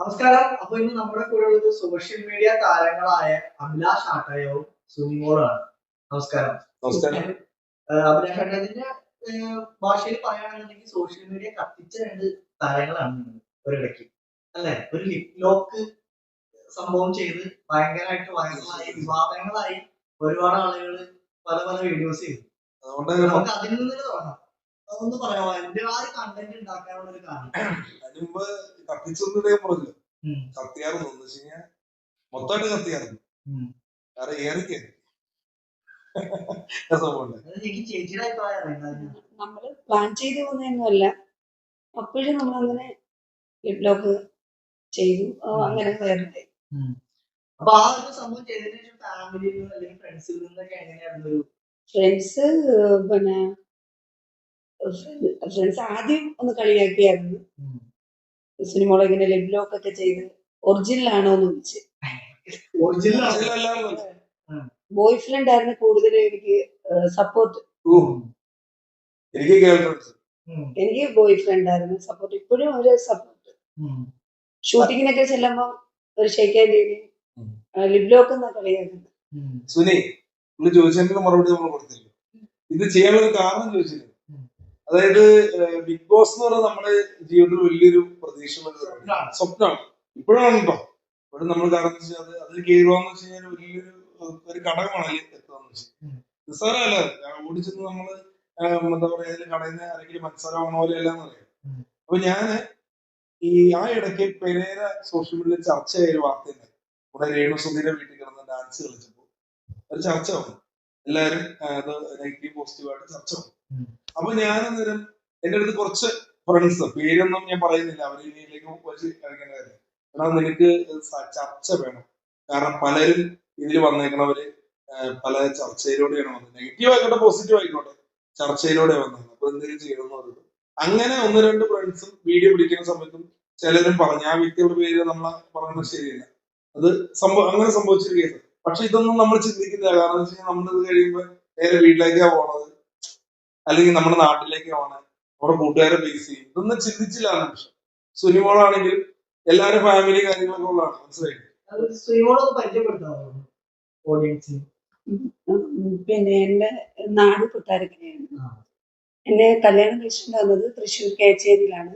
നമസ്കാരം. അപ്പൊ ഇന്ന് നമ്മുടെ കൂടെ ഉള്ളത് സോഷ്യൽ മീഡിയ താരങ്ങളായ അഭിലാഷ് ആട്ടയവും സുനിമോളാണ് നമസ്കാരം. നമസ്കാരം. അഭിലാഷ് ആട്ടയത്തിന്റെ ഭാഷയിൽ പറയുകയാണെന്നുണ്ടെങ്കിൽ സോഷ്യൽ മീഡിയ കത്തിച്ച രണ്ട് താരങ്ങളാണ് ഒരിടയ്ക്ക്. അല്ലെ? ഒരു ലിപ് ലോക്ക് സംഭവം ചെയ്ത് ഭയങ്കരമായിട്ട് വൈറലായി വിവാദങ്ങളായി ഒരുപാട് ആളുകൾ പല പല വീഡിയോസ് ചെയ്തു. നമുക്ക് അതിൽ നിന്ന് തുടങ്ങാം. അതൊന്ന് പറയാമോ എന്റെ ആ ഒരു കണ്ടന്റ് ഉണ്ടാക്കാനുള്ള ഒരു കാരണം. അതിന് മുമ്പ് കത്തിച്ചൊന്നും എന്ന് വെച്ച് കഴിഞ്ഞാൽ മൊത്തമായിട്ട് നമ്മൾ പ്ലാൻ ചെയ്ത് പോകുന്നതൊന്നുമല്ല അപ്പോഴും നമ്മളങ്ങനെ ലിപ് ചെയ്തു. ആ, അങ്ങനെ വരണ്ടേ. അപ്പൊ ആ ഒരു സംഭവം ചെയ്തതിനു ശേഷം ഫാമിലിയിൽ നിന്ന് അല്ലെങ്കിൽ ഫ്രണ്ട്സിൽ നിന്നൊക്കെ എങ്ങനെയായിരുന്നു? ഫ്രണ്ട്സ് പിന്നെ ഫ്രണ്ട്സ് ആദ്യം ഒന്ന് കളിയാക്കിയായിരുന്നു സിനിമകൾ ഇങ്ങനെ ലിപ് ലോക്ക് ഒക്കെ ചെയ്ത് ഒറിജിനൽ ആണോ എന്ന് ചോദിച്ചു. ബോയ് ഫ്രണ്ട് ആയിരുന്നു കൂടുതൽ എനിക്ക് സപ്പോർട്ട് എനിക്ക് ബോയ് ഫ്രണ്ട് ആയിരുന്നു സപ്പോർട്ട് ഇപ്പോഴും ഒരു സപ്പോർട്ട് ഷൂട്ടിങ്ങിനൊക്കെ ചെല്ലുമ്പോ ഒരു ഷെയ്ക്കാൻ ലിബ്ലോക്ക്. ലിപ് ലോക്ക് എന്നാ കളിയാക്കുന്നത്. സുനി ചോദിച്ചതിന്റെ മറുപടി നമ്മൾ കൊടുത്തില്ല? ഇത് ചെയ്യാനുള്ള കാരണം ചോദിച്ചില്ല. അതായത് ബിഗ് ബോസ് എന്ന് പറഞ്ഞാൽ നമ്മുടെ ജീവിതത്തിൽ വലിയൊരു പ്രതീക്ഷയുള്ള സ്വപ്നമാണ്. ഇപ്പോഴാണ് കേട്ടോ ഇവിടെ നമ്മൾ കാരണം അത് അതിൽ കയറുകയെന്ന് വെച്ച് കഴിഞ്ഞാൽ വലിയൊരു ഒരു ഘടകമാണ് അതിൽ എത്തുകയെന്ന് വെച്ചാൽ. നിസ്സാരമല്ല. ഓടിച്ചെന്ന് നമ്മൾ ഏഹ്, എന്താ പറയാ അതിൽ കടയിൽ നിന്ന് ആരെങ്കിലും മനസ്സിലാവണ പോലെ അല്ല എന്ന് പറയാം. അപ്പൊ ഞാൻ ഈ ആ ഇടയ്ക്ക് പെരേര സോഷ്യൽ മീഡിയയിൽ ചർച്ചയായ ഒരു വാർത്തയുണ്ട് നമ്മുടെ രേണു സുധീരെ വീട്ടിൽ കിടന്ന് ഡാൻസ് കളിച്ചപ്പോൾ ഒരു ചർച്ച വന്നു. എല്ലാവരും അത് നെഗറ്റീവ് പോസിറ്റീവായിട്ട് ചർച്ച വന്നു. അപ്പൊ ഞാൻ അന്നേരം എന്റെ അടുത്ത് കുറച്ച് ഫ്രണ്ട്സ് പേരൊന്നും ഞാൻ പറയുന്നില്ല അവർ ഇതിലേക്ക് കാര്യം. എടാ നിനക്ക് ചർച്ച വേണം. കാരണം പലരും ഇതിൽ വന്നേക്കണവര് പല ചർച്ചയിലൂടെയാണ് വന്നത്. നെഗറ്റീവ് ആയിക്കോട്ടെ പോസിറ്റീവ് ആയിക്കോട്ടെ ചർച്ചയിലൂടെ വന്നത്. അപ്പൊ എന്തെങ്കിലും ചെയ്യണം എന്ന് പറഞ്ഞത് അങ്ങനെ ഒന്ന് രണ്ട് ഫ്രണ്ട്സും വീഡിയോ പിടിക്കുന്ന സമയത്തും ചിലരും പറഞ്ഞു ആ വ്യക്തിയുടെ പേര് നമ്മൾ പറയുന്നത് ശരിയല്ല. അത് സംഭവം അങ്ങനെ സംഭവിച്ചൊരു കേസ് പക്ഷെ ഇതൊന്നും നമ്മൾ ചിന്തിക്കുന്നില്ല. കാരണം വെച്ച് കഴിഞ്ഞാൽ നമ്മളിത് കഴിയുമ്പോൾ നേരെ വീട്ടിലേക്കാണ് പോണത്. അല്ലെങ്കിൽ നമ്മുടെ നാട്ടിലേക്ക് പോകണം നമ്മുടെ കൂട്ടുകാരെ ബേസ് ചെയ്യും. ഇതൊന്നും ചിന്തിച്ചില്ല പക്ഷെ. സുനിമോളാണെങ്കിൽ എല്ലാവരും ഫാമിലി കാര്യങ്ങളൊക്കെ ഉള്ളതാണ് മനസ്സിലായി? പിന്നെ എന്റെ നാട് കൊട്ടാരക്കരയാണ്. എന്നെ കല്യാണം കഴിച്ചിട്ട് വന്നത് തൃശ്ശൂർ കേച്ചേരിയിലാണ്.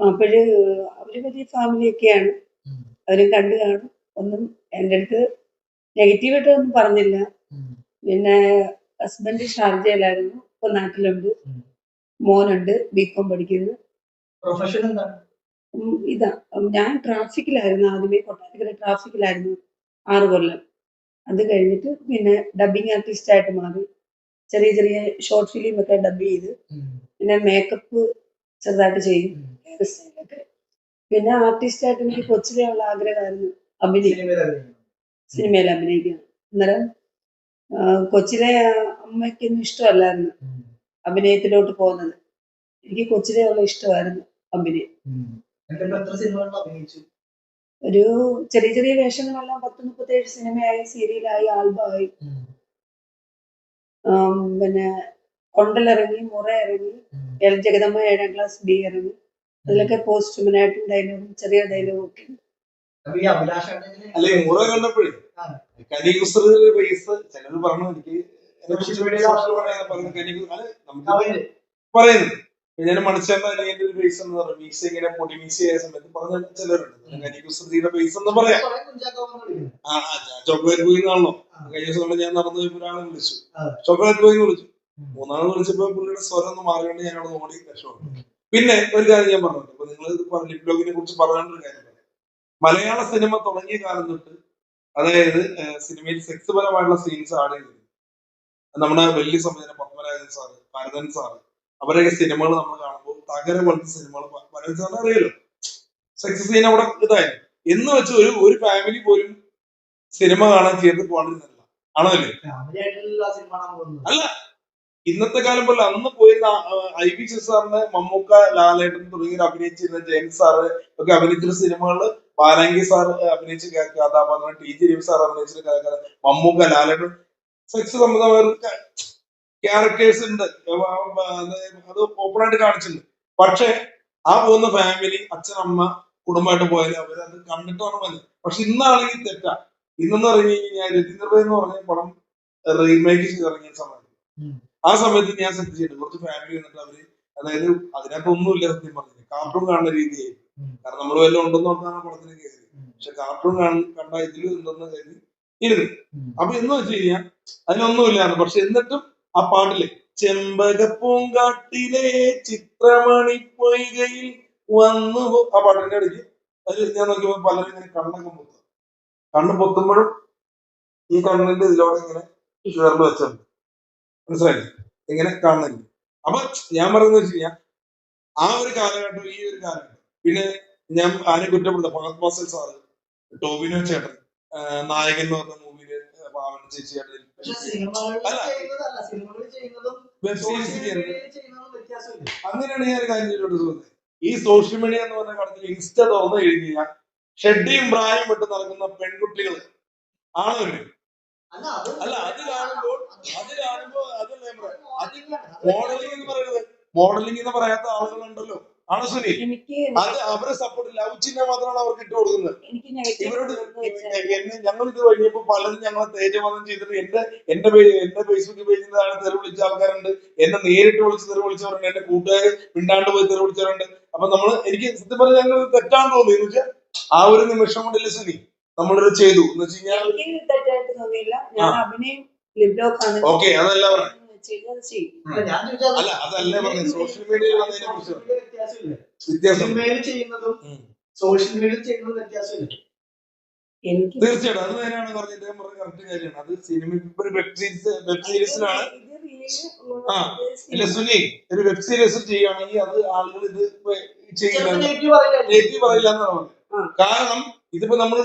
അപ്പോഴ് അവർ വലിയ ഫാമിലിയൊക്കെയാണ് ഒക്കെയാണ്. അവരും കണ്ടു കാണും. ഒന്നും എന്റെ അടുത്ത് നെഗറ്റീവായിട്ട് ഒന്നും പറഞ്ഞില്ല. പിന്നെ ഹസ്ബൻഡ് ഷാർജയിലായിരുന്നു. ഇപ്പൊ നാട്ടിലുണ്ട്. മോനുണ്ട്. ബികോം പഠിക്കുന്നു. പ്രൊഫഷൻ എന്താണ് ഇതാ. ഞാൻ ട്രാഫിക്കിലായിരുന്നു ആദ്യമേ. കൊട്ടാരക്കര ട്രാഫിക്കിലായിരുന്നു ആറു കൊല്ലം. അത് കഴിഞ്ഞിട്ട് പിന്നെ ഡബിങ് ആർട്ടിസ്റ്റ് ആയിട്ട് മാറി. ചെറിയ ചെറിയ ഷോർട്ട് ഫിലിം ഒക്കെ ഡബ് ചെയ്ത്. പിന്നെ മേക്കപ്പ് ചെറുതായിട്ട് ചെയ്യും. ഹെയർ സ്റ്റൈലൊക്കെ പിന്നെ ആർട്ടിസ്റ്റ് ആയിട്ട് എനിക്ക് കൊച്ചിലെ ഉള്ള ആഗ്രഹമായിരുന്നു. അഭിനയിക്കുന്നത് സിനിമയിൽ അഭിനയിക്കുക അന്നേരം കൊച്ചിലെ അമ്മയ്ക്കൊന്നും ഇഷ്ടമല്ലായിരുന്നു അഭിനയത്തിലോട്ട് പോകുന്നത്. എനിക്ക് കൊച്ചിലെ ഉള്ള ഇഷ്ടമായിരുന്നു അഭിനയം. ഒരു ചെറിയ ചെറിയ വേഷങ്ങളെല്ലാം പത്ത് മുപ്പത്തേഴ് സിനിമയായി സീരിയലായി ആൽബമായി. പിന്നെ കൊണ്ടലിറങ്ങി മുറ ഇറങ്ങി എൽ ജഗദമ്മ ഏഴാം ക്ലാസ് ബി ഇറങ്ങി. അതിലൊക്കെ പോസ്റ്റ്മനായിട്ടും ഡയലോഗും ചെറിയ ഡയലോഗും ഒക്കെ ഉണ്ട്. കനികുസൃതിയുടെ ബേസ് ചിലർ പറഞ്ഞു എനിക്ക് പറയുന്നത് ഞാൻ മണിച്ചേണ്ട അനിയന്റെ ഒരു ബേസ് എന്ന് പറഞ്ഞു. മീസ ഇങ്ങനെ പൊടി മീശ ആയ സമയത്ത് പറഞ്ഞ ചിലരുണ്ട്. കനികുസൃതിയുടെ ബേസ് എന്ന് പറയാം ആ ചോക്ലേറ്റ് ബോയ് എന്നാണല്ലോ. കഴിഞ്ഞ ദിവസം ഞാൻ നടന്നു പോയപ്പോ ഒരാളെ വിളിച്ചു. ചോക്ലേറ്റ് ബോയ് വിളിച്ചു. ഉം. മൂന്നാമത് വിളിച്ചപ്പോ പുള്ളിയുടെ സ്വരം ഒന്ന് മാറിയോണ്ട് ഞാൻ അവിടെ ഓടി രക്ഷപ്പെട്ടു. പിന്നെ ഒരു കാര്യം ഞാൻ പറഞ്ഞു ഇപ്പൊ നിങ്ങൾ ലിപ് കുറിച്ച് പറയാനുള്ള കാര്യം പറയാം. മലയാള സിനിമ തുടങ്ങിയ കാലം തൊട്ട് അതായത് സിനിമയിൽ സെക്സ് പരമായിട്ടുള്ള സീൻസ് ആണ് ചെയ്തത് നമ്മുടെ വലിയ സംവിധാനം പത്മരാജൻ സാറ് ഭരതൻ സാറ് അവരൊക്കെ സിനിമകൾ നമ്മൾ കാണുമ്പോൾ തകര പോലത്തെ സിനിമകൾ ഭരതൻ സാറിന് അറിയാലോ. സെക്സ് സീൻ അവിടെ ഇതായിരുന്നു. എന്ന് വെച്ച് ഒരു ഒരു ഫാമിലി പോലും സിനിമ കാണാൻ ചേർന്ന് പോകാണ്ടിരുന്നില്ല. ആണോ അല്ലേ family ഇന്നത്തെ കാലം പോലെ അന്ന് പോയിരുന്ന ഐ വി സാറിന് മമ്മൂക്ക ലാലേട്ടൻ തുടങ്ങിയവർ അഭിനയിച്ചിരുന്ന ജെയിംസ് സാറ് ഒക്കെ അഭിനയിച്ചിരുന്ന സിനിമകൾ ബാലാങ്കി സാർ അഭിനയിച്ച കഥാപാത്രം ടി ജി രവി സാർ അഭിനയിച്ച കഥാപാത്രം മമ്മൂക്ക ലാലേട്ടൻ. സെക്സ് സംബന്ധമായ ക്യാരക്ടേഴ്സ് ഉണ്ട്. അത് ഓപ്പൺ ആയിട്ട് കാണിച്ചിട്ടുണ്ട്. പക്ഷെ ആ പോകുന്ന ഫാമിലി അച്ഛൻ അമ്മ കുടുംബമായിട്ട് പോയാലും അത് കണ്ടിട്ടാണ് വന്നത് പക്ഷെ ഇന്നാണെങ്കിൽ തെറ്റാ. ഇന്നെന്ന് പറഞ്ഞു കഴിഞ്ഞാൽ രതീന്ദ്ര എന്ന് പറഞ്ഞ പടം റീമേക്ക് ചെയ്തിറങ്ങിയ സമയത്ത്. ആ സമയത്ത് ഞാൻ ചെയ്തിട്ടുണ്ട് കുറച്ച് ഫാമിലി വന്നിട്ട് അവർ അതായത് അതിനകത്ത് ഒന്നുമില്ല സത്യം പറഞ്ഞത്. കാർട്ടൂൺ കാണുന്ന രീതിയായി. കാരണം നമ്മൾ വല്ലതും ഉണ്ടെന്ന് പറഞ്ഞാണ് പടത്തിന് കയറി പക്ഷെ കാർട്ടൂൺ കണ്ട ഇതിൽ ഉണ്ടെന്ന് കരുതി ഇരുന്നു. അപ്പൊ എന്ന് വെച്ച് കഴിഞ്ഞാൽ അതിനൊന്നുമില്ലായിരുന്നു. പക്ഷെ എന്നിട്ടും ആ പാട്ടിൽ ചെമ്പകപ്പൂങ്കാട്ടിലെ ചിത്രമണി പൊയ്കയിൽ വന്നു ആ പാട്ടിന്റെ ഇടയ്ക്ക് അത് ഞാൻ നോക്കിയപ്പോ പലരും ഇങ്ങനെ കണ്ണൊക്കെ പൊത്തും. കണ്ണ് പൊത്തുമ്പോഴും ഈ കണ്ണിന്റെ ഇതിലൂടെ ഇങ്ങനെ വിരൽ വെച്ചുണ്ട് മനസ്സിലായില്ലേ എങ്ങനെ കാണുന്നില്ല അപ്പൊ ഞാൻ പറയുന്നത് വെച്ച് കഴിഞ്ഞാൽ ആ ഒരു കാലഘട്ടം ഈ ഒരു കാലഘട്ടം പിന്നെ ഞാൻ ആരെ കുറ്റപ്പെടുത്ത ഫഹദ് ഫാസിൽ സാറ് ടോവിനോ ചേട്ടൻ നായകൻ എന്ന് പറഞ്ഞ മൂവിയിൽ പാവൻ ചേച്ചി അങ്ങനെയാണ് ഞാൻ കാര്യം ചെയ്തോട്ട് ഈ സോഷ്യൽ മീഡിയ എന്ന് പറഞ്ഞ കടത്തിൽ ഇൻസ്റ്റ തുറന്നു കഴിഞ്ഞാൽ ഷെഡിയും പ്രായം വിട്ട് നടക്കുന്ന പെൺകുട്ടികൾ ആണവര് അല്ല അത് കാണുമ്പോൾ അത് കാണുമ്പോൾ അതല്ല ഞാൻ പറയാം. മോഡലിംഗ് ആണ്. അത് മോഡലിംഗ് എന്ന് പറയുന്നത് മോഡലിംഗ് എന്ന് പറയാത്ത ആളുകളുണ്ടല്ലോ. ആണ് സുനിൽ എനിക്ക് അത് അവരെ സപ്പോർട്ട് ലവ് ചിഹ്നം മാത്രമാണ് അവർക്ക് ഇട്ട് കൊടുക്കുന്നത്. ഇവരോട് എന്ന് ഞങ്ങൾ ഇത് കഴിഞ്ഞപ്പോ പലരും ഞങ്ങളെ തേജവധം ചെയ്തിട്ട് എന്റെ എന്റെ പേജ് എന്റെ ഫേസ്ബുക്ക് പേജിൽ താഴെ തെറി വിളിച്ച ആൾക്കാരുണ്ട്. എന്നെ നേരിട്ട് വിളിച്ച് തെറി വിളിച്ചവരുണ്ട്. എന്റെ കൂട്ടുകാർ പിണ്ടാണ്ട് പോയി തെറി വിളിച്ചവരുണ്ട്. അപ്പൊ നമ്മൾ എനിക്ക് സത്യം പറഞ്ഞാൽ ഞങ്ങൾ തെറ്റാണ് തോന്നി എന്ന് വെച്ചാൽ ആ ഒരു നിമിഷം കൊണ്ടല്ലേ സുനി? നമ്മളിത് ചെയ്തു. എന്ന് വെച്ച് കഴിഞ്ഞാൽ തെറ്റായിട്ട് തോന്നിയില്ല. ഞാൻ അഭിനയം ലിബ്ലോക്കാണ് ഓക്കെ അതല്ല പറഞ്ഞത് അല്ല, ഞാൻ ചോദിച്ചത് അല്ല അതല്ല പറഞ്ഞത് സോഷ്യൽ മീഡിയയിൽ വന്നതിനെ കുറിച്ച് വ്യത്യാസമില്ല? വ്യത്യാസം. ചെയ്യുന്നതും സോഷ്യൽ മീഡിയയിൽ ചെയ്യുന്നതും വ്യത്യാസമില്ല? തീർച്ചയായിട്ടും. അത് തന്നെയാണ് പറഞ്ഞത് ഇദ്ദേഹം പറഞ്ഞ കറക്റ്റ് കാര്യമാണ്. അത് സിനിമ ഇപ്പൊ ഒരു വെബ് സീരീസ് വെബ് സീരീസിലാണ് ആ, ഇല്ല സുനി ഒരു വെബ് സീരീസ് ചെയ്യുകയാണെങ്കിൽ അത് ആളുകൾ ഇത് ചെയ്യില്ല പറയില്ല എന്നാണ് പറഞ്ഞത്. കാരണം ഇതിപ്പോ നമ്മൾ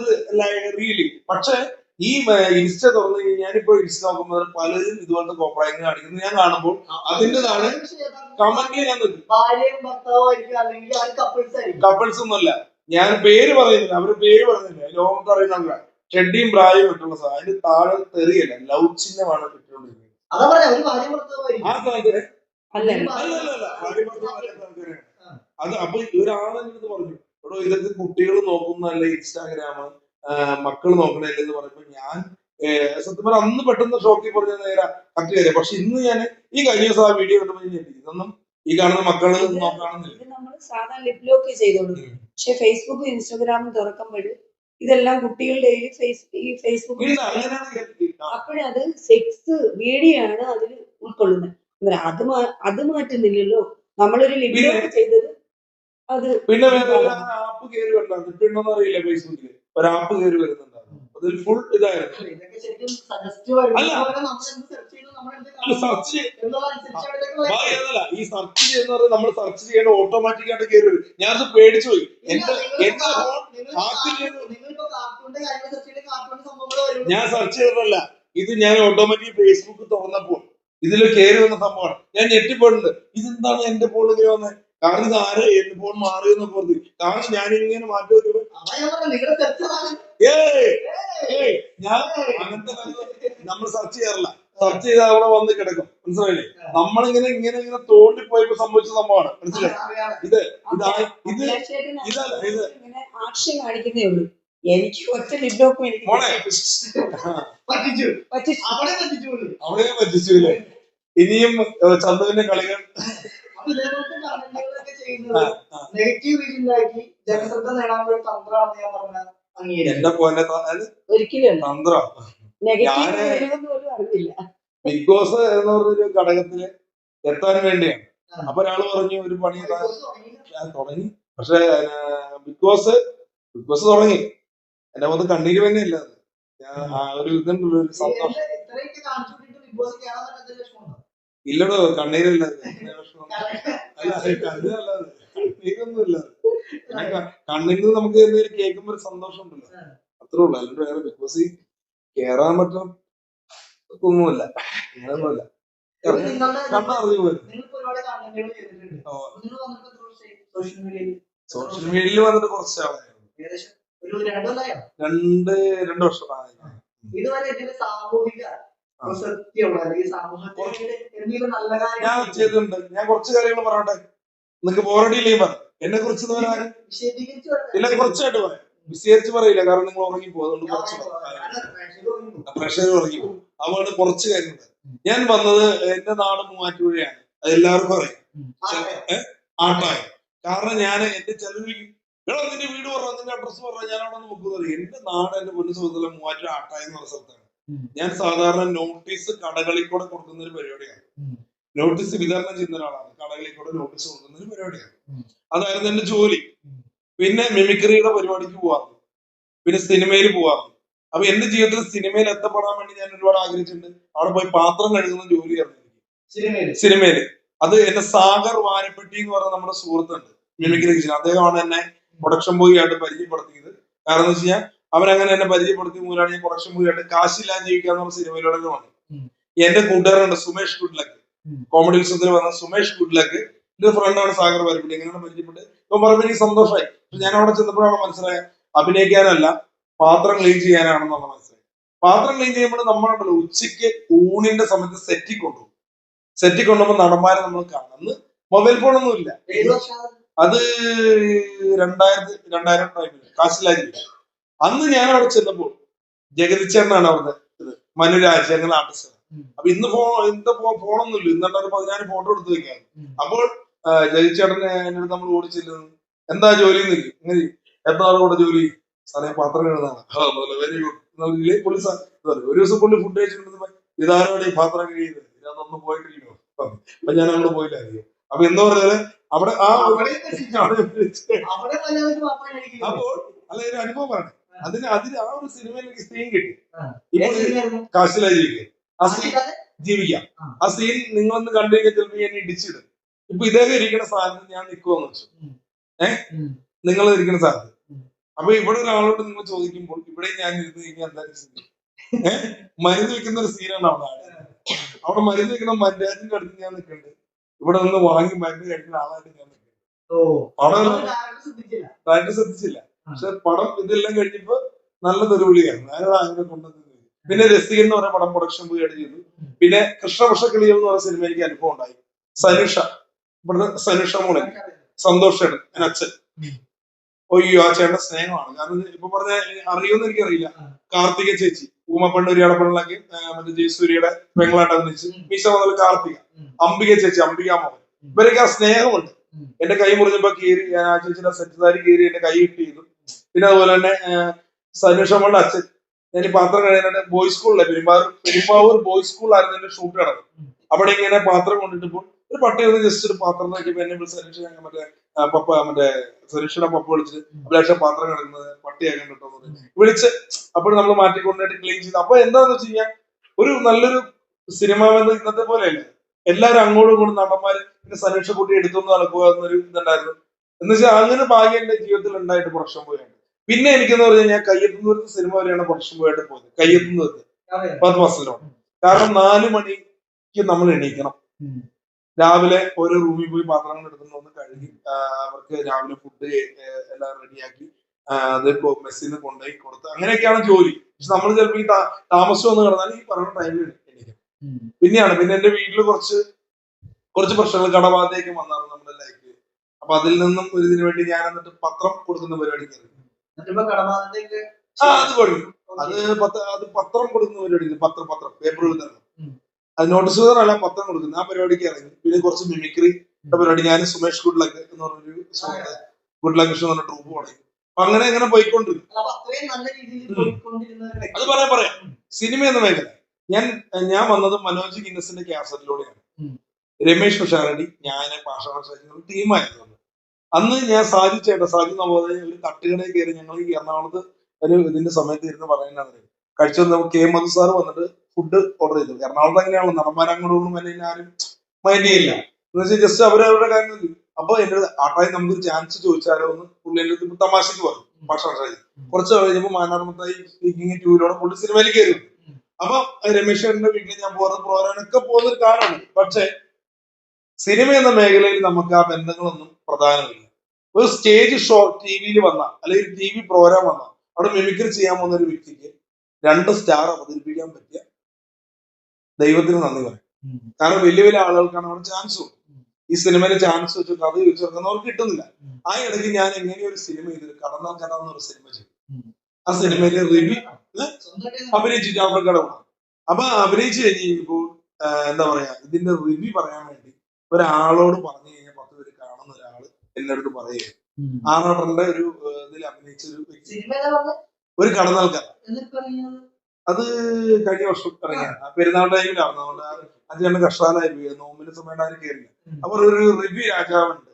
റീൽ പക്ഷെ ഈ ഇൻസ്റ്റ തുറന്നു കഴിഞ്ഞാൽ ഞാനിപ്പോ ഇൻസ്റ്റ നോക്കുമ്പോൾ പലരും ഇതുപോലത്തെ കോപ്രായങ്ങൾ കാണിക്കുന്നത് ഞാൻ കാണുമ്പോൾ അതിന്റെതാണ് കമന്റ് ചെയ്യാൻ കപ്പിൾസ് ഒന്നുമല്ല ഞാൻ പേര് പറയുന്നില്ല അവർ പേര് പറയുന്നില്ല ലോകത്ത് അറിയുന്ന ഷെഡിയും പ്രായവും ഇട്ടുള്ള സാധനം അതിന് താഴെ തെറിയല്ല ലവ് ചിഹ്നമാണ് ഇട്ടുകൊണ്ടിരിക്കുന്നത് അതാ അപ്പൊ ഒരാളെ അടുത്ത് പറഞ്ഞു എടോ ഇതൊക്കെ കുട്ടികൾ നോക്കുന്നതല്ല ഇൻസ്റ്റാഗ്രാം മക്കൾ നോക്കണല്ലേ പറയുമ്പോൾ ഞാൻ സത്യം പറഞ്ഞാൽ അന്ന് പെട്ടെന്ന് ഷോക്കിൽ പറഞ്ഞ നേരെ കറക്റ്റ് കാര്യം. പക്ഷെ ഇന്ന് ഞാൻ ഈ കഴിഞ്ഞ ദിവസം ആ വീഡിയോ കണ്ടപ്പോൾ ഞാൻ. ഇതൊന്നും ഈ കാണുന്ന മക്കൾ നോക്കാണെന്നില്ല നമ്മൾ സാധാരണ ചെയ്തോളൂ. പക്ഷെ ഫേസ്ബുക്കും ഇൻസ്റ്റാഗ്രാമും തുറക്കുമ്പോൾ ഇതെല്ലാം കുട്ടികളുടെ കയ്യിൽ ഫേസ് ഈ ഫേസ്ബുക്ക് അപ്പോഴത് സെക്സ് വീഡിയോ ആണ് അതിൽ ഉൾക്കൊള്ളുന്നത് അത് അത് മാറ്റുന്നില്ലല്ലോ. നമ്മളൊരു ലിബ്ലോക്ക് ചെയ്തത് പിന്നെ വേറെ ആപ്പ് കയറി വരണം പിന്നൊന്നും അറിയില്ല ഫേസ്ബുക്കിൽ ഒരു ആപ്പ് കയറി വരുന്നുണ്ടായിരുന്നു അതൊരു ഫുൾ ഇതായിരുന്നു. ഇതൊക്കെ ശരിക്കും സജസ്റ്റീവ് ആയിരുന്നു അല്ല. നമ്മൾ എന്ത് സെർച്ച്. അതല്ല ഈ സെർച്ച് ചെയ്യുന്നത് നമ്മൾ സെർച്ച് ചെയ്യേണ്ട ഓട്ടോമാറ്റിക് ആയിട്ട് കയറി വരും. ഞാനത് പേടിച്ചു പോയി. എന്റെ എന്റെ ഞാൻ സെർച്ച് ചെയ്തിട്ടല്ല ഇത് ഞാൻ ഓട്ടോമാറ്റിക് ഫേസ്ബുക്ക് തുറന്നപ്പോൾ ഇതിൽ കയറി വന്ന സംഭവമാണ്. ഞാൻ ഞെട്ടിപ്പോയിട്ടുണ്ട്. ഇതെന്താണ് എന്റെ ഫോണിൽ ഇങ്ങനെ വന്നത് കാരണം ഇത് ആര് ഫോൺ മാറി എന്ന് പറഞ്ഞു. കാരണം ഞാൻ ഇങ്ങനെ മാറ്റി ഞാൻ അങ്ങനത്തെ നമ്മൾ സെർച്ച് ചെയ്യാറില്ല. സെർച്ച് ചെയ്ത് അവിടെ വന്ന് കിടക്കും. മനസ്സിലായില്ലേ? നമ്മളിങ്ങനെ ഇങ്ങനെ ഇങ്ങനെ തോണ്ടി പോയപ്പോ സംഭവിച്ച സംഭവമാണ്. മനസ്സിലായി? ഇത് ഇതാ ഇത് ഇതല്ല, ഇത്. ആക്ഷൻ കാണിക്കുന്നേ ഉള്ളൂ. എനിക്ക് ഒറ്റ എനിക്ക് പറ്റിച്ചു. അവിടെ പറ്റിച്ചു. ഇനിയും ചന്ദുവിന്റെ കളികൾ ഇതേപോലത്തെ കണ്ടന്റുകളൊക്കെ ചെയ്യുന്നത് നെഗറ്റീവ് ഉണ്ടാക്കി ജനശ്രദ്ധ നേടാൻ ഒരു തന്ത്രമാണെന്ന് ഞാൻ പറഞ്ഞ എന്റെ പോലെ ഒരിക്കലും തന്ത്രം. ഞാൻ ബിഗ് ബോസ് എന്ന് പറഞ്ഞൊരു ഘടകത്തിൽ എത്താൻ വേണ്ടിയാണ്. അപ്പൊ ഒരാൾ പറഞ്ഞു ഒരു പണി തുടങ്ങി. പക്ഷെ ബിഗ് ബോസ് ബിഗ് ബോസ് തുടങ്ങി. എന്റെ മുഖത്ത് കണ്ണീര് തന്നെ ഇല്ല ഒരു ഇതുണ്ടല്ലോ ഒരു സന്തോഷം ഇല്ലടോ കണ്ണീരില്ല. എന്റെ വിഷമം. അല്ല. കണ്ണിൽ നിന്ന് നമുക്ക് എന്തെങ്കിലും കേൾക്കുമ്പോ ഒരു സന്തോഷം ഉണ്ടല്ലോ അത്രേ ഉള്ളൂ. അല്ലാണ്ട് വേറെ ബിഗ് ബോസ് കേറാൻ പറ്റും ഒന്നുമില്ല അങ്ങനെയൊന്നുമില്ല വർഷമായി സോഷ്യൽ മീഡിയയിൽ വന്നിട്ട് കുറച്ച് ആളായിരുന്നു രണ്ടു രണ്ട് വർഷം ഇതുവരെ സാമൂഹിക ഞാൻ ചെയ്തിട്ടുണ്ട്. ഞാൻ കുറച്ച് കാര്യങ്ങൾ പറയട്ടെ? നിങ്ങൾക്ക് ബോറടിയില്ലെങ്കിൽ പറ. എന്നെ കുറിച്ച് ഇല്ല കുറച്ചായിട്ട് പറയാം. വിശേഷിച്ച് പറയില്ല കാരണം നിങ്ങൾ ഉറങ്ങി പോകും. അതുകൊണ്ട് കുറച്ച് പ്രഷർ ഉറങ്ങി പോകും. അതുകൊണ്ട് കുറച്ച് കാര്യങ്ങൾ ഞാൻ വന്നത് എന്റെ നാട് മൂവാറ്റുപുഴയാണ്. അത് എല്ലാവർക്കും അറിയാം. ആട്ടായ കാരണം ഞാൻ എന്റെ ചെലവിൽ എടാ നിന്റെ വീട് പറഞ്ഞ നിന്റെ അഡ്രസ് പറഞ്ഞ ഞാൻ അവിടെ നോക്കുന്നത് എന്റെ നാട് എന്റെ പൊന്നു സുഹൃത്തുക്കളെ മൂവാറ്റുപുഴ ആട്ടായ എന്ന് പറഞ്ഞ സ്ഥലത്താണ്. ഞാൻ സാധാരണ നോട്ടീസ് കടകളിൽ കൂടെ കൊടുക്കുന്ന ഒരു പരിപാടിയാണ്. നോട്ടീസ് വിതരണം ചെയ്യുന്ന ഒരാളാണ്. കടകളിൽ കൂടെ നോട്ടീസ് കൊടുക്കുന്ന ഒരു പരിപാടിയാണ്. അതായിരുന്നു എന്റെ ജോലി. പിന്നെ മിമിക്രിയുടെ പരിപാടിക്ക് പോവാറുണ്ട്. പിന്നെ സിനിമയിൽ പോവാറുണ്ട്. അപ്പൊ എന്റെ ജീവിതത്തിൽ സിനിമയിൽ എത്തപ്പെടാൻ വേണ്ടി ഞാൻ ഒരുപാട് ആഗ്രഹിച്ചിട്ടുണ്ട്. അവിടെ പോയി പാത്രം കഴുകുന്ന ജോലിയായിരുന്നു എനിക്ക്. സിനിമയിൽ അത് എന്റെ സാഗർ വാരപ്പെട്ടി എന്ന് പറഞ്ഞ നമ്മുടെ സുഹൃത്തുണ്ട്. മിമിക്രി അദ്ദേഹമാണ് എന്നെ പ്രൊഡക്ഷൻ ബോയ് ആയിട്ട് പരിചയപ്പെടുത്തിയത്. കാരണം എന്ന് വെച്ച് കഴിഞ്ഞാൽ അവരങ്ങനെ എന്നെ പരിചയപ്പെടുത്തി ഞാൻ പ്രൊഡക്ഷൻ മൂവി ആയിട്ട് കാശില്ലാൻ ജീവിക്കുക എന്ന് പറഞ്ഞ സിനിമയിലൂടെ വന്നു. എന്റെ കൂട്ടുകാരുണ്ട് സുമേഷ് ഗുഡ്ലക്ക് കോമഡി ഉത്സവത്തിൽ വന്ന സുമേഷ് ഗുഡ്ലക്ക് എന്റെ ഫ്രണ്ടാണ് സാഗർ വാരപ്പെട്ടി എങ്ങനെയാണ് പരിചയപ്പെട്ട് ഇപ്പൊ പറഞ്ഞു എനിക്ക് സന്തോഷമായി. പക്ഷെ ഞാൻ അവിടെ ചെന്നപ്പോഴാണ് മനസ്സിലായത് അഭിനയിക്കാനല്ല പാത്രം ക്ലീൻ ചെയ്യാനാണെന്നുള്ള മനസ്സിലായി പാത്രം ക്ലീൻ ചെയ്യുമ്പോൾ നമ്മളുണ്ടല്ലോ ഉച്ചയ്ക്ക് ഊണിന്റെ സമയത്ത് സെറ്റിൽ കൊണ്ടുപോകും. സെറ്റിൽ കൊണ്ടുപോകുമ്പോൾ നടന്മാരെ നമ്മൾ കാണും. അന്ന് മൊബൈൽ ഫോണൊന്നും ഇല്ല. അത് രണ്ടായിരത്തി രണ്ടായിരം ടൈമിൽ കാശിലാജി അന്ന് ഞാൻ അവിടെ ചെന്നപ്പോൾ ജഗതിച്ചേട്ടനാണ് അവിടെ മനുരാജ് ഞങ്ങൾ ആർട്ടിസ്റ്റ്. അപ്പൊ ഇന്ന് ഫോ ഇന്ന് ഫോണൊന്നുമില്ല. ഇന്നത്തെ ഒരു പതിനായിരം ഫോട്ടോ എടുത്ത് വെക്കാൻ. അപ്പോൾ ജഗതിച്ചേട്ടനെ എന്നോട് നമ്മൾ ഓടിച്ചില്ലെന്ന് എന്താ ജോലി എന്നില്ല ഇങ്ങനെ എന്താ അവിടെ ജോലി. സാറേ പാത്രം കഴുകുന്നതാണ് വെരി ഗുഡ് പുള്ളി സാർ ഒരു ദിവസം പുള്ളി ഫുഡ് കഴിച്ചിട്ട് ഇതാരോടെ പാത്രം കഴിയുന്നത് ഇതൊന്നും പോയിട്ടില്ലോ അപ്പൊ ഞാൻ അങ്ങോട്ട് പോയില്ലായിരിക്കും അപ്പൊ എന്ന് പറഞ്ഞാൽ അവിടെ ആ അവിടെ. അപ്പോൾ അല്ല ഒരു അനുഭവം പറയണം അതിന് അതിന് ആ ഒരു സിനിമയിൽ എനിക്ക് സീൻ കിട്ടി. ഇപ്പോൾ കാശിലായി ജീവിക്കുക ആ സീൻ? ജീവിക്കാം. ആ. സീൻ നിങ്ങളൊന്ന് കണ്ടു കഴിഞ്ഞാൽ ചിലപ്പോൾ എന്നെ ഇടിച്ചിടും. ഇപ്പൊ ഇദ്ദേഹം ഇരിക്കുന്ന സ്ഥാനത്ത് ഞാൻ നിൽക്കുമെന്ന് വെച്ചു. ഏ? നിങ്ങൾ ഇരിക്കുന്ന സ്ഥാനത്ത്. അപ്പൊ ഇവിടെ ഒരാളോട് നിങ്ങൾ ചോദിക്കുമ്പോൾ ഇവിടെ ഞാൻ ഇരുന്ന് കഴിഞ്ഞാൽ എന്താ സീൻ ഏഹ് മരുന്ന് വെക്കുന്ന ഒരു സീനാണ് അവിടെ. അവിടെ മരുന്ന് വെക്കുന്ന മരുന്നിന്റെ അടുത്ത് ഞാൻ നിൽക്കുന്നുണ്ട്. ഇവിടെ നിന്ന് വാങ്ങി മരുന്ന് കഴിക്കുന്ന ആളായിട്ട് ഞാൻ നിൽക്കുന്നു. അവിടെ ഡയറക്റ്റ് ശ്രദ്ധിച്ചില്ല. പക്ഷെ പടം ഇതെല്ലാം കഴിഞ്ഞപ്പോ നല്ല തെരുവിളിയാണ് ഞാനത് അങ്ങനെ കൊണ്ടുവന്നത് പിന്നെ രസികൻ എന്ന് പറഞ്ഞ പടം പ്രൊഡക്ഷൻ പോയി ചെയ്തു പിന്നെ കൃഷ്ണവർഷക്കിളികൾ എന്ന് പറഞ്ഞ സിനിമ എനിക്ക് അനുഭവം ഉണ്ടായി. സനുഷ. ഇവിടുന്ന് സനുഷ മോളെ. സന്തോഷാണ് എന്റെ അച്ഛൻ. ഒയ്യോ ആ ചേട്ടന്റെ സ്നേഹമാണ്. കാരണം ഇപ്പൊ പറഞ്ഞ അറിയുമെന്ന് എനിക്കറിയില്ല. കാർത്തിക ചേച്ചി. ഊമപ്പണ്ണൂരി അടപ്പള്ളിലാക്കി മറ്റേ ജയസൂര്യയുടെ പെങ്ങളായിട്ട് അഭിനയിച്ച്. മീശ മുതൽ കാർത്തിക. അംബിക ചേച്ചി അംബിക മോഹൻ ഇവരൊക്കെ ആ സ്നേഹമുണ്ട്. എന്റെ കൈ മുറിഞ്ഞപ്പോ കീറി ഞാൻ ആ ചേച്ചിയുടെ സെറ്റുകാരി കീറി എന്റെ കൈ ഇട്ട് ചെയ്തു. പിന്നെ അതുപോലെ തന്നെ സനുഷമ്മയുടെ അച്ഛൻ. ഞാൻ ഈ പാത്രം കഴിയാനായിട്ട് ബോയ്സ് സ്കൂളിലെ പെരുമ്പാവൂർ പെരുമ്പാവൂർ ബോയ്സ് സ്കൂളിലായിരുന്നു എന്റെ ഷൂട്ട് നടന്നത്. അവിടെ ഇങ്ങനെ പാത്രം കൊണ്ടിട്ടപ്പോൾ ഒരു പട്ടി വന്ന് ജസ്റ്റ് ഒരു പാത്രം നോക്കിയപ്പോ എന്നെ സനുഷ ഞങ്ങൾ മറ്റേ പപ്പ മറ്റേ സുരക്ഷയുടെ പപ്പ വിളിച്ചിട്ട് അഭിലാഷ പാത്രം കിടക്കുന്നത് പട്ടിയാക്കാൻ കിട്ടുന്നത് വിളിച്ച് അപ്പോൾ നമ്മൾ മാറ്റി മാറ്റിക്കൊണ്ടിട്ട് ക്ലീൻ ചെയ്ത്. അപ്പൊ എന്താന്ന് വെച്ച് കഴിഞ്ഞാൽ ഒരു നല്ലൊരു സിനിമ വന്ന് ഇന്നത്തെ പോലെയല്ല. എല്ലാവരും അങ്ങോട്ടും ഇങ്ങോട്ടും നടന്മാര് പിന്നെ സനീഷ കുട്ടി എടുത്തുകൊണ്ട് നടക്കുക എന്നൊരു ഇതുണ്ടായിരുന്നു. എന്ന് വെച്ചാൽ അങ്ങനെ ഭാഗ്യം എന്റെ ജീവിതത്തിൽ ഉണ്ടായിട്ട് പ്രൊഡക്ഷൻ പോയാണ് പിന്നെ എനിക്കെന്ന് പറഞ്ഞാൽ ഞാൻ കയ്യെത്തുന്നവർക്ക് സിനിമ വരെയാണ് പ്രൊഡക്ഷൻ പോയിട്ട് പോയത്. കയ്യെത്തുന്നവർക്ക്. പത്ത് മാസത്തിലാണ് കാരണം നാല് മണിക്ക് നമ്മൾ എണീക്കണം. രാവിലെ ഓരോ റൂമിൽ പോയി പാത്രങ്ങൾ എടുത്തുകൊണ്ട് വന്ന് കഴുകി അവർക്ക് രാവിലെ ഫുഡ് എല്ലാം റെഡിയാക്കി അത് മെസ്സിന് കൊണ്ടുപോയി കൊടുത്ത് അങ്ങനെയൊക്കെയാണ് ജോലി. പക്ഷെ നമ്മൾ ചിലപ്പോൾ ഈ താമസം ഒന്ന് കിടന്നാൽ ഈ പറഞ്ഞ ടൈമിൽ എണീക്കണം പിന്നെയാണ് പിന്നെ എന്റെ വീട്ടിൽ കുറച്ച് കുറച്ച് പ്രശ്നങ്ങൾ കടബാധയൊക്കെ വന്നാണ് നമ്മുടെ ലൈഫിൽ അപ്പൊ അതിൽ നിന്നും ഒരു ഇതിനു വേണ്ടി ഞാൻ എന്നിട്ട് പത്രം കൊടുക്കുന്ന പരിപാടിക്ക് ആ അത് കഴിഞ്ഞു അത് പത്ര അത് പത്രം കൊടുക്കുന്ന പരിപാടി പത്രം പത്രം. പേപ്പർ വിതരണം. അത് നോട്ടീസ് വിതരണമല്ല പത്രം കൊടുക്കുന്നത് ആ പരിപാടിക്ക് ഇറങ്ങി. പിന്നെ കുറച്ച് മിമിക്രി പരിപാടി. ഞാൻ സുമേഷ് ഗുഡ്ലക്ക് എന്ന് പറഞ്ഞൊരു കൃഷ്ണൻ എന്ന് പറഞ്ഞ ട്രൂപ്പ് തുടങ്ങി അപ്പൊ അങ്ങനെ അങ്ങനെ പോയിക്കൊണ്ടിരുന്നു. അത് പറയാം പറയാം. സിനിമ എന്ന മേഖല. ഞാൻ ഞാൻ വന്നത് മനോജ് ഗിന്നസിന്റെ ക്യാസറ്റിലൂടെയാണ് രമേഷ് രമേശ് പിഷാരടി ഞാൻ ശശി ടീമായിരുന്നു അന്ന്. ഞാൻ സാജു ചേട്ടാ സാജു നവോദയ ഒരു തട്ടുകടയിൽ കയറി ഞങ്ങൾ ഈ എറണാകുളത്ത് ഒരു ഇതിന്റെ സമയത്ത് ഇരുന്ന് പറയുന്നത് കഴിച്ചു കെ മധു സാർ വന്നിട്ട് ഫുഡ് ഓർഡർ ചെയ്തു. എറണാകുളത്ത് അങ്ങനെയാണല്ലോ നടന്മാരങ്ങോട്ടും അല്ലെങ്കിൽ ആരും മൈൻഡ് ചെയ്യില്ല. എന്ന് വെച്ചാൽ ജസ്റ്റ് അവരവരുടെ കാര്യം. അപ്പൊ എന്റെ ആട്ടായി നമുക്ക് ചാൻസ് ചോദിച്ചാലോ എന്ന് പുള്ളി എന്റെ അടുത്ത് തമാശക്ക് പറഞ്ഞു. ഭക്ഷണം കുറച്ച് കഴിഞ്ഞപ്പോ മാനാർമത്തായി സ്പീക്കിംഗ് ടൂവിലൂടെ പുള്ളി സിനിമയിൽ കയറി അപ്പൊ രമേശ് ചേട്ടന്റെ വീട്ടിൽ ഞാൻ പോകുന്ന പ്രോഗ്രാമൊക്കെ പോകുന്ന ഒരു കാലമാണ്. പക്ഷെ സിനിമ എന്ന മേഖലയിൽ നമുക്ക് ആ ബന്ധങ്ങളൊന്നും പ്രധാനമില്ല. ഒരു സ്റ്റേജ് ഷോ ടി വിയിൽ വന്ന അല്ലെങ്കിൽ ടി വി പ്രോഗ്രാം വന്ന അവിടെ മിമിക്രി ചെയ്യാൻ പോകുന്ന ഒരു വ്യക്തിക്ക് രണ്ട് സ്റ്റാർ അവതരിപ്പിക്കാൻ പറ്റിയ ദൈവത്തിന് നന്ദി പറയും. കാരണം വലിയ വലിയ ആളുകൾക്കാണ് അവിടെ ചാൻസ് ഈ സിനിമയിലെ ചാൻസ് വെച്ച് കഥ ചോദിച്ചു അവർക്ക് കിട്ടുന്നില്ല. ആ ഇടയ്ക്ക് ഞാൻ എങ്ങനെ ഒരു സിനിമ ചെയ്തത് കടന്നാൽ കടന്ന ഒരു സിനിമ ചെയ്തു. ആ സിനിമയിലെ റിവ്യൂ അഭിനയിച്ചിട്ട് അഭിനയിച്ചു കടമാണ് അപ്പൊ അഭിനയിച്ചു കഴിഞ്ഞ് കഴിഞ്ഞപ്പോൾ എന്താ പറയാ ഇതിന്റെ റിവ്യൂ പറയാൻ വേണ്ടി ഒരാളോട് പറഞ്ഞു കഴിഞ്ഞാൽ പത്ത് പേര് കാണുന്ന ഒരാൾ എന്റെ ആ നടന്റെ ഒരു ഇതിൽ അഭിനയിച്ച ഒരു? ഒരു കടന്നാൽ കഥ എന്നിട്ട് അത് കഴിഞ്ഞ വർഷം ഇറങ്ങിയ പെരുന്നാൾ ടൈമിൽ അതുകൊണ്ട് അത് രണ്ട് കഷ്ടാനായി പോയി നോമ്പിന് സമയത്ത് ആരും കയറില്ല. അപ്പൊ ഒരു റിവ്യൂ രാജാവുണ്ട്.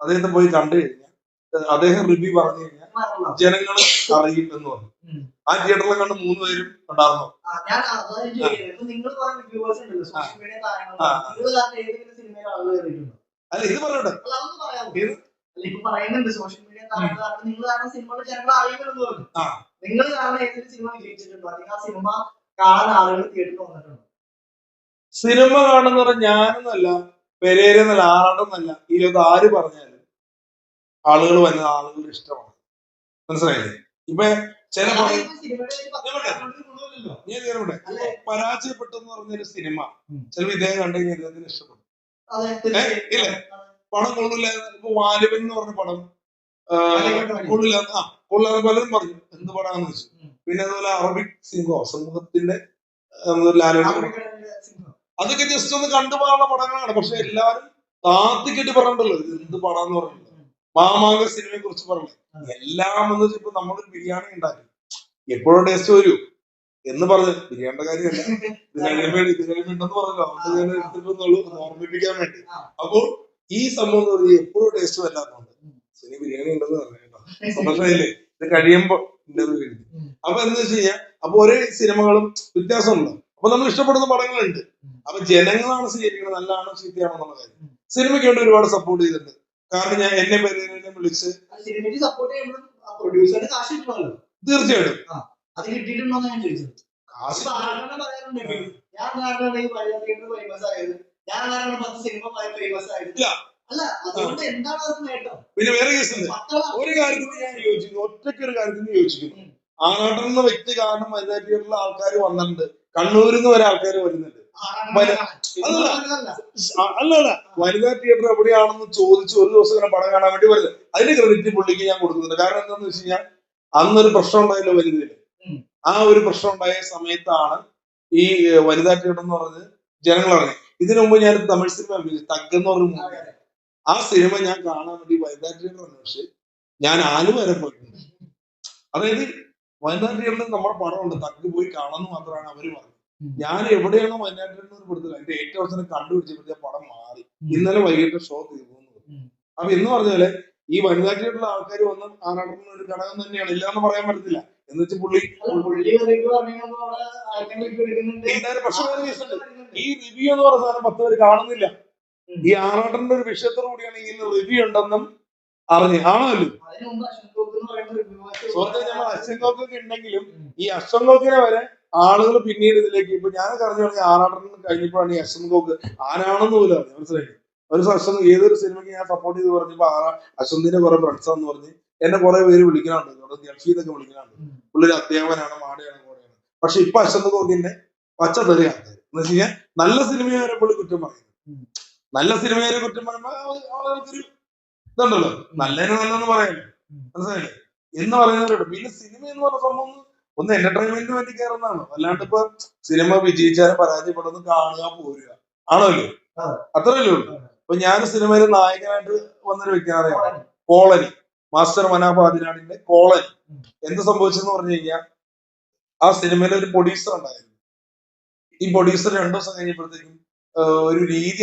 അദ്ദേഹത്തെ പോയി കണ്ടു കഴിഞ്ഞാൽ അദ്ദേഹം റിവ്യൂ പറഞ്ഞു കഴിഞ്ഞാൽ? ജനങ്ങൾ അറിയും എന്ന് പറഞ്ഞു. ആ തിയേറ്ററിൽ കണ്ട് മൂന്ന് പേരും ഉണ്ടായിരുന്നു. നിങ്ങൾ അല്ല ഇത് പറഞ്ഞോട്ടെ പറയുന്നുണ്ട് സോഷ്യൽ മീഡിയ നിങ്ങൾ കാരണം സിനിമകൾ ജനങ്ങൾ അറിയുമെന്ന് പറഞ്ഞു. ആ. നിങ്ങൾ കാരണം ഏതൊരു സിനിമ വിജയിച്ചിട്ടുണ്ടോ? അല്ലെങ്കിൽ ആ സിനിമ കാണാൻ ആളുകൾ തിയേറ്ററിൽ വന്നിട്ടുണ്ടോ? സിനിമ കാണുന്ന ഞാനൊന്നല്ല പെരേരെന്നല്ല ഈ ഇരുപത് ആര് പറഞ്ഞാലും ആളുകൾ വരുന്നത് ആളുകൾ ഇഷ്ടമാണ്. മനസ്സിലായില്ലേ? ഇപ്പൊ ചില? പരാജയപ്പെട്ടെന്ന് പറഞ്ഞൊരു സിനിമ. ചില ചിലപ്പോൾ ഇദ്ദേഹം കണ്ടു ഇദ്ദേഹത്തിന് ഇഷ്ടപ്പെടും അതെ ഇല്ല. പടം കൊള്ളില്ല ഇപ്പൊ വാലിബൻ എന്ന് പറഞ്ഞ പടം. കൊള്ളില്ല ആ കൊള്ളാതെ പലരും പറഞ്ഞു. എന്ത് പടാന്ന് വെച്ചു. പിന്നെ അതുപോലെ അറബിക് സിംഹോ സമൂഹത്തിന്റെ അതൊക്കെ ജസ്റ്റ് ഒന്ന് കണ്ടുപോകാനുള്ള പടങ്ങളാണ്. പക്ഷെ എല്ലാവരും താത്തിക്കെട്ടി പറഞ്ഞിട്ടുള്ളത്. ഇത് എന്ത് പടാന്ന് പറഞ്ഞില്ല മാമാങ്ക സിനിമയെ കുറിച്ച് പറഞ്ഞു എല്ലാം എന്ന് വെച്ചാൽ ഇപ്പൊ നമ്മളൊരു ബിരിയാണി ഉണ്ടാക്കി. എപ്പോഴും ടേസ്റ്റ് വരൂ. എന്ന് പറഞ്ഞു ചെയ്യേണ്ട കാര്യമല്ല. വേണ്ടി അപ്പോ ഉണ്ടെന്ന് പറഞ്ഞല്ലോ. അതുകൊണ്ട് ഞാൻ എടുത്തിട്ടുള്ളൂ ഒന്ന് ഓർമ്മിപ്പിക്കാൻ വേണ്ടി. അപ്പോൾ ഈ സംഭവം എന്ന് പറഞ്ഞാൽ എപ്പോഴും ടേസ്റ്റ് വല്ലാത്തതുണ്ട് ശനി ബിരിയാണി ഉണ്ടെന്ന് പറഞ്ഞു കേട്ടോ. ഇത് കഴിയുമ്പോ ഇന്റർവ്യൂ കഴിഞ്ഞു. അപ്പൊ എന്താ വെച്ച് കഴിഞ്ഞാൽ അപ്പൊ ഒരേ സിനിമകളും ഉണ്ട് അപ്പൊ നമ്മൾ ഇഷ്ടപ്പെടുന്ന പടങ്ങളുണ്ട്. അപ്പൊ ജനങ്ങളാണ് സ്വീകരിക്കുന്നത് നല്ലതാണോ ചീത്തയാണോ എന്നുള്ള കാര്യം സിനിമയ്ക്ക് വേണ്ടി ഒരുപാട് സപ്പോർട്ട് ചെയ്തിട്ടുണ്ട്. കാരണം ഞാൻ എന്നെ പേരെ വിളിച്ച് തീർച്ചയായിട്ടും. അത് കിട്ടിയിട്ടുണ്ടോ ഞാൻ ചോദിച്ചത്. ഞാൻ കാരണമാണ് ഈ പഴയ തിയേറ്റർ ഫേമസ് ആയത്. ഞാൻ കാരണം പത്ത് സിനിമ ഫേമസ് ആയത്. അല്ല അതുകൊണ്ട് എന്താണ് അത് നേട്ടം? പിന്നെ വേറെ കേസ് ഒരു കാര്യത്തിന് ഞാൻ യോജിക്കുന്നു ഒറ്റയ്ക്ക് ഒരു കാര്യത്തിന് യോജിക്കുന്നു. ആനാട്ടൻ എന്ന വ്യക്തി കാരണം തിയേറ്ററിൽ ആൾക്കാർ വന്നിട്ടുണ്ട്. കണ്ണൂരിൽ നിന്ന് വരെ ആൾക്കാർ വരുന്നുണ്ട്. അല്ല അല്ല വനിതാ? തിയേറ്റർ എവിടെയാണെന്ന് ചോദിച്ച് ഒരു ദിവസം ഇങ്ങനെ പടം കാണാൻ വേണ്ടി വരുന്നത് അതിന്റെ ക്രെഡിറ്റ് പുള്ളിക്ക് ഞാൻ കൊടുക്കുന്നുണ്ട്. കാരണം എന്താന്ന് വെച്ച് കഴിഞ്ഞാൽ അന്നൊരു പ്രശ്നം ഉണ്ടായില്ല വനിതയിൽ ഉം. ആ ഒരു പ്രശ്നം ഉണ്ടായ സമയത്താണ് ഈ വനിതാ തിയേറ്റർ എന്ന് പറഞ്ഞത് ജനങ്ങൾ അറിഞ്ഞത് ഇതിനു മുമ്പ് ഞാൻ തമിഴ് സിനിമ തഗ് എന്ന് പറഞ്ഞ മൂവി. ആ സിനിമ ഞാൻ കാണാൻ വേണ്ടി വനിതാ തിയേറ്റർ അന്വേഷിച്ച് ഞാൻ ആലു വരെ പോയിട്ടുണ്ട്. അതായത് വനിതാ തിയേറ്ററിൽ നമ്മുടെ പടമുണ്ട് തഗ് പോയി കാണാന്ന് മാത്രമാണ് അവർ പറഞ്ഞത്. ഞാൻ എവിടെയാണോ വനിതാ തിയേറ്ററിൽ പെടുത്തില്ല എന്റെ ഏറ്റവും അവസരം കണ്ടുപിടിച്ചപ്പോഴത്തെ പടം മാറി. ഇന്നലെ വൈകിട്ട് ഷോ തീർന്നു. അപ്പൊ എന്ന് പറഞ്ഞ പോലെ ഈ വനിതാ തിയേറ്ററിലെ ആൾക്കാർ വന്ന് ആനാടുന്ന ഒരു ഘടകം തന്നെയാണ്. ഇല്ലാന്ന് പറയാൻ പറ്റത്തില്ല. എന്ന് വെച്ച് പുള്ളി ഈ റിവ്യൂ എന്ന് പറഞ്ഞ സാധനം പത്ത് പേര് കാണുന്നില്ല. ഈ ആറാട്ടന്റെ ഒരു വിഷയത്തോടു കൂടിയാണ് ഇങ്ങനെ റിവ്യൂ ഉണ്ടെന്നും അറിഞ്ഞു. ആണല്ലോ. പറയുന്ന സുഹൃത്തെ ഞങ്ങൾ അശ്വങ്കോക്കൊക്കെ ഉണ്ടെങ്കിലും ഈ അശ്വങ്കോക്കിനെ വരെ ആളുകൾ പിന്നീട് ഇതിലേക്ക് ഇപ്പൊ ഞാൻ അറിഞ്ഞാണെങ്കിൽ ആറാട്ടൻ കഴിഞ്ഞപ്പോഴാണ് ഈ അശ്വങ്കോക്ക് ആരാണെന്ന് പോലും അറിഞ്ഞു മനസ്സിലായി ഒരു അശ്വന്ത് ഏതൊരു സിനിമയ്ക്ക് ഞാൻ സപ്പോർട്ട് ചെയ്ത് പറഞ്ഞപ്പോ ആറാ അശ്വന്തിന്റെ കുറെ ഫ്രണ്ട്സ് എന്ന് പറഞ്ഞ് എന്നെ കുറെ പേര് വിളിക്കാനുണ്ട് ഇവിടെ ജംഷീദൊക്കെ വിളിക്കാറുണ്ട് വിളിക്കാനുണ്ട് ഉം. പുള്ളി ഒരു അധ്യാപകനാണ് മാടയാണ് കോടയാണ് പക്ഷെ ഇപ്പൊ അശ്വന്ത് കോക്കിന്റെ പച്ച തെറിയാണ് എന്ന് വെച്ച് കഴിഞ്ഞാൽ നല്ല സിനിമയെ പുള്ളി കുറ്റം പറയുന്നു നല്ല സിനിമയെ കുറ്റം പറയുമ്പോൾ ആളുകൾക്കൊരു ഇതുണ്ടല്ലോ. നല്ലതിന് നല്ലതെന്ന് പറയാലോ ഉം. മനസ്സിലായില്ലേ? എന്ന് പറയുന്നവരുണ്ട് പിന്നെ സിനിമ എന്ന് പറഞ്ഞ സംഭവം ഒന്ന് എന്റർടൈൻമെന്റിന് വേണ്ടി കയറുന്നതാണ് അല്ലാണ്ട് ഇപ്പൊ സിനിമ വിജയിച്ചാലും പരാജയപ്പെടുന്നു കാണുക പോരുക. ആണല്ലോ? അതെ. അത്രയല്ലേ ഉള്ളൂ. അപ്പൊ ഞാൻ സിനിമയിൽ നായകനായിട്ട് വന്നൊരു വ്യക്തിയാണ് കോളനി. മാസ്റ്റർ മനോഭാതിരാണിന്റെ കോളേജ് കോളനി. എന്ത് സംഭവിച്ചെന്ന് പറഞ്ഞു കഴിഞ്ഞാൽ ആ സിനിമയിൽ ഒരു പ്രൊഡ്യൂസർ ഉണ്ടായിരുന്നു. ഈ പ്രൊഡ്യൂസർ രണ്ടു ദിവസം കഴിഞ്ഞപ്പോഴത്തേക്കും ഒരു രീതി